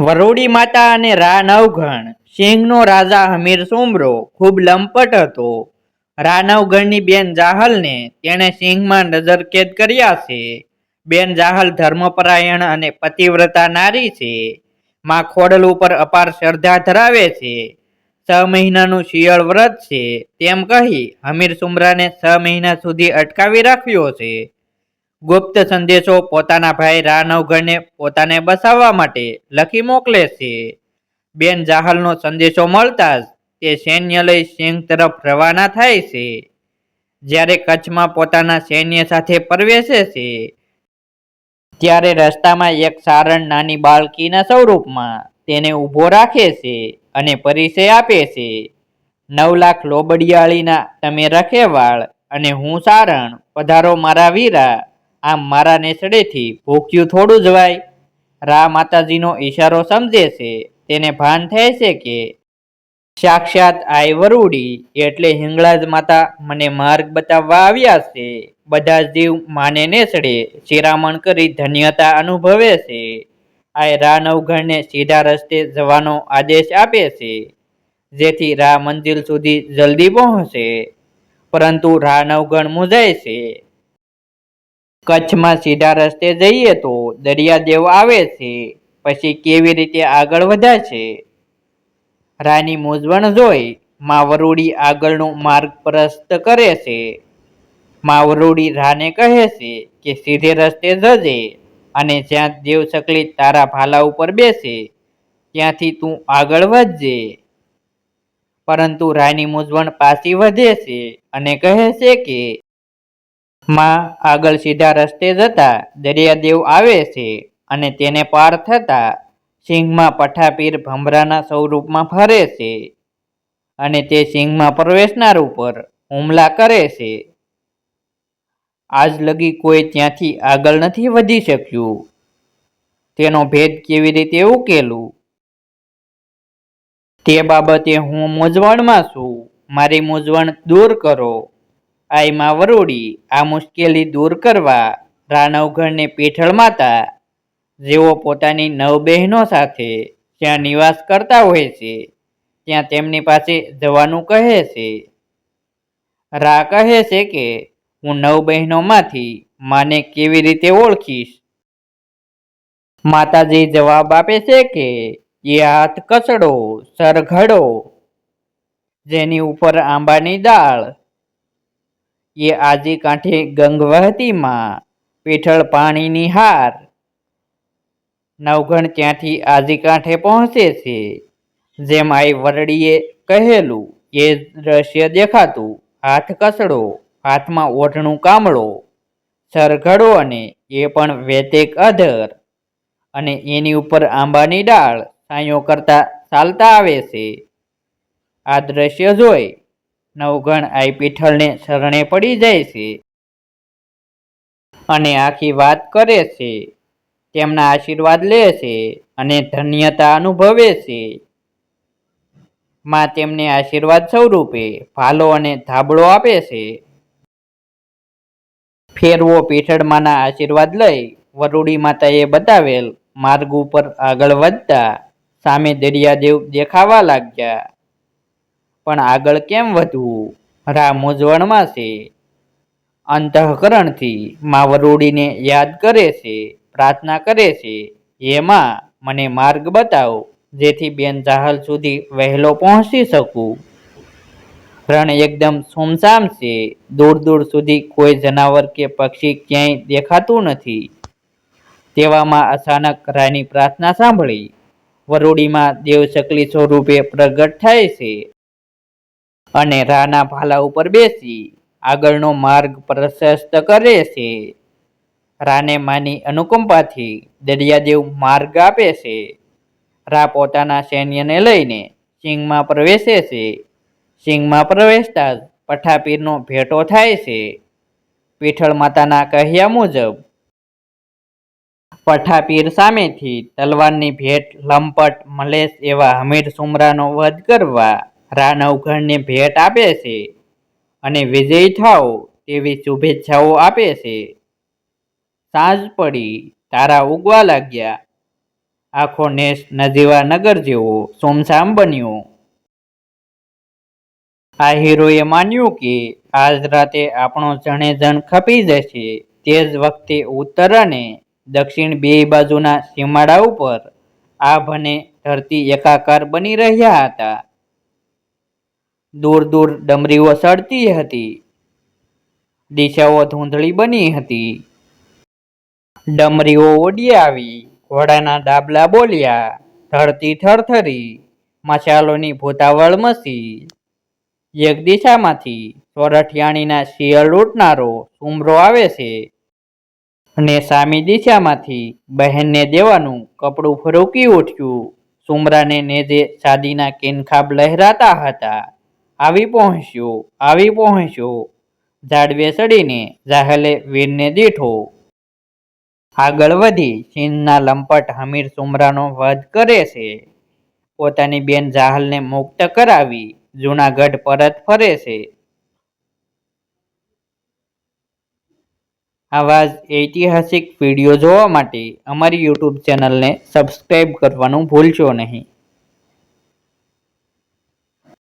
વરોડી માતા અને રા નવઘણ. સિંહનો રાજા હમીર સુમરો ખૂબ લંપટ હતો. રા નવઘણની બેન જાહલને તેણે સિંહમાં નજરકેદ કર્યા છે. બેન જાહલ ધર્મપરાયણ અને પતિવ્રતા નારી છે. માં ખોડલ ઉપર અપાર શ્રદ્ધા ધરાવે છે. છ મહિનાનું શિયળ વ્રત છે. તેમ કહી હમીર સુમરાને છ મહિના સુધી અટકાવી રાખ્યો છે. ગુપ્ત સંદેશો પોતાના ભાઈ રા નવઘણને પોતાને બસાવવા માટે લખી મોકલે છે. બેન જાહલનો સંદેશો મળતા જ તે સૈન્ય લઈ સિંહ તરફ રવાના થાય છે. જ્યારે કચ્છમાં પોતાના સૈન્ય સાથે પ્રવેશે છે, ત્યારે રસ્તામાં એક સારણ નાની બાળકીના સ્વરૂપમાં તેને ઊભો રાખે છે અને પરિચય આપે છે. નવ લાખ લોબડિયાળીના તમે રખેવાળ અને હું સારણ, પધારો મારા વીરા. આમ મારા નેસડેથી ભૂખ્યું થોડું જવાય રા માતાજીનો ઈશારો સમજે છે, તેને ભાન થાય છે કે સાક્ષાત આઈ વરુડી એટલે હિંગળાજ માતા મને માર્ગ બતાવવા આવ્યા છે. બધા જીવ માને નેસડે શિરામણ કરી ધન્યતા અનુભવે છે. આ રા નવઘણને સીધા રસ્તે જવાનો આદેશ આપે છે, જેથી રા મંજિલ સુધી જલ્દી પહોંચે. પરંતુ રા નવઘણ મૂંઝાય છે. કચ્છમાં સીધા રસ્તે જઈએ તો દરિયાદેવ આવે છે. પછી કેવી રીતે આગળ વધાશે રાની મૂંઝવણ જોઈ માવરોડી આગળનો માર્ગ પ્રસ્ત કરે છે. માવરુડી રાને કહે છે કે સીધે રસ્તે જજે અને જ્યાં દેવ સકલી તારા ભાલા ઉપર બેસે, ત્યાંથી તું આગળ વધજે. પરંતુ રાની મૂંઝવણ પાછી વધે છે અને કહે છે કે માં આગળ સીધા રસ્તે જતા દરિયાદેવ આવે છે અને તેને પાર થતા સિંહમાં પઠાપીર ભમરાના સ્વરૂપમાં ફરે છે અને તે સિંહમાં પ્રવેશનાર ઉપર હુમલા કરે છે. આજ લગી કોઈ ત્યાંથી આગળ નથી વધી શક્યું. તેનો ભેદ કેવી રીતે ઉકેલું? તે બાબતે હું મૂંઝવણમાં છું. મારી મૂંઝવણ દૂર કરો. આઈમાં વરોડી આ મુશ્કેલી દૂર કરવા રાણવગઢને પીઠળ માતા, જેઓ પોતાની નવ બહેનો સાથે જ્યાં નિવાસ કરતા હોય છે, ત્યાં તેમની પાસે જવાનું કહે છે. રા કહે છે કે, હું નવ બહેનોમાંથી માને કેવી રીતે ઓળખીશ? માતાજી જવાબ આપે છે કે, એ હાથ કચડો સરઘડો જેની ઉપર આંબાની દાળ એ આજી કાંઠે ગંગ વહતીમાં પીઠળ પાણીની હાર. નવઘણ ત્યાંથી આજી કાંઠે પહોંચે છે. જેમ આઈ વરડીએ કહેલું, એ દ્રશ્ય દેખાતું, હાથ કસડો, હાથમાં ઓઢણું કામળો, સરઘડો અને એ પણ વેતેક અધર. અને એની ઉપર આંબાની ડાળ સાયો કરતા ચાલતા આવે છે. આ દ્રશ્ય જોઈ નવગણ આઈ પીઠલને શરણે પડી જાય છે અને આખી વાત કરે છે. તેમના આશીર્વાદ લે છે અને ધન્યતા અનુભવે છે. માં તેમને આશીર્વાદ સ્વરૂપે ભાલો અને ધાબળો આપે છે. ફેરવો પીઠળમાંના આશીર્વાદ લઈ વરુડી માતાએ બતાવેલ માર્ગ ઉપર આગળ વધતા સામે દરિયાદેવ દેખાવા લાગ્યા. પણ આગળ કેમ વધવું? રા મૂંઝવણમાં છે. અંતઃકરણથી મા વરુડીને યાદ કરે છે, પ્રાર્થના કરે છે. હે માં, મને માર્ગ બતાવો, જેથી બેન ચાહલ સુધી વહેલો પહોંચી શકું. રણ એકદમ સુમસામ છે. દૂર દૂર સુધી કોઈ જનાવર કે પક્ષી ક્યાંય દેખાતું નથી. તેવામાં અચાનક રાની પ્રાર્થના સાંભળી. વરુડીમાં દેવશકલી સ્વરૂપે પ્રગટ થાય છે. અને રાના ભાલા ઉપર બેસી આગળનો માર્ગ પ્રશસ્ત કરે છે. રાને માની અનુકંપાથી દરિયાદેવ માર્ગ આપે છે. રા પોતાના સૈન્યને લઈને સિંહમાં પ્રવેશે છે. સિંહમાં પ્રવેશતા જ પઠાપીરનો ભેટો થાય છે. પીઠળ માતાના કહ્યા મુજબ, પઠાપીર સામેથી તલવારની ભેટ લંપટ, મલેશ એવા હમીર સુમરાનો વધ કરવા રા નવઘણને ભેટ આપે છે અને વિજય થાવ તેવી શુભેચ્છાઓ આપે છે. સાંજ પડી, તારા ઉગવા લાગ્યા. આખો નેસ નજીવા નગર જેવો સોમસામ બન્યો. આ હીરોએ માન્યું કે આજ રાતે આપણો જણે જણ ખપી જશે તે જ વખતે ઉત્તર અને દક્ષિણ બે બાજુના સીમાડા ઉપર આ ભને ધરતી એકાકાર બની રહ્યા હતા. દૂર દૂર ડમરીઓ સળતી હતી. દિશાઓ ધૂંધળી બની હતી. ડમરીઓ ઉડી આવી, ઘોડાના ડાબલા બોલ્યા, ધરતી થરથરી, મસાલોની ભૂતાવળ મસી. એક દિશામાંથી સોરઠિયાણીના શિયળ લૂંટનારો સુમરો આવે છે અને સામી દિશામાંથી બહેનને દેવાનું કપડું ફરૂકી ઉઠ્યું. સુમરાને નેજે સાદીના કેનખાબ લહેરાતા હતા. આવી પહોંચ્યો આવી પહોંચ્યો. ઝાડવે ચડીને જાહલે વીરને દીઠો. આગળ વધી ચીનના લંપટ હમીર સુમરાનો વધ કરે છે. પોતાની બેન જાહલને મુક્ત કરાવી જૂનાગઢ પરત ફરે છે. આવા જ ઐતિહાસિક વીડિયો જોવા માટે અમારી યુટ્યુબ ચેનલને સબસ્ક્રાઈબ કરવાનું ભૂલશો નહીં.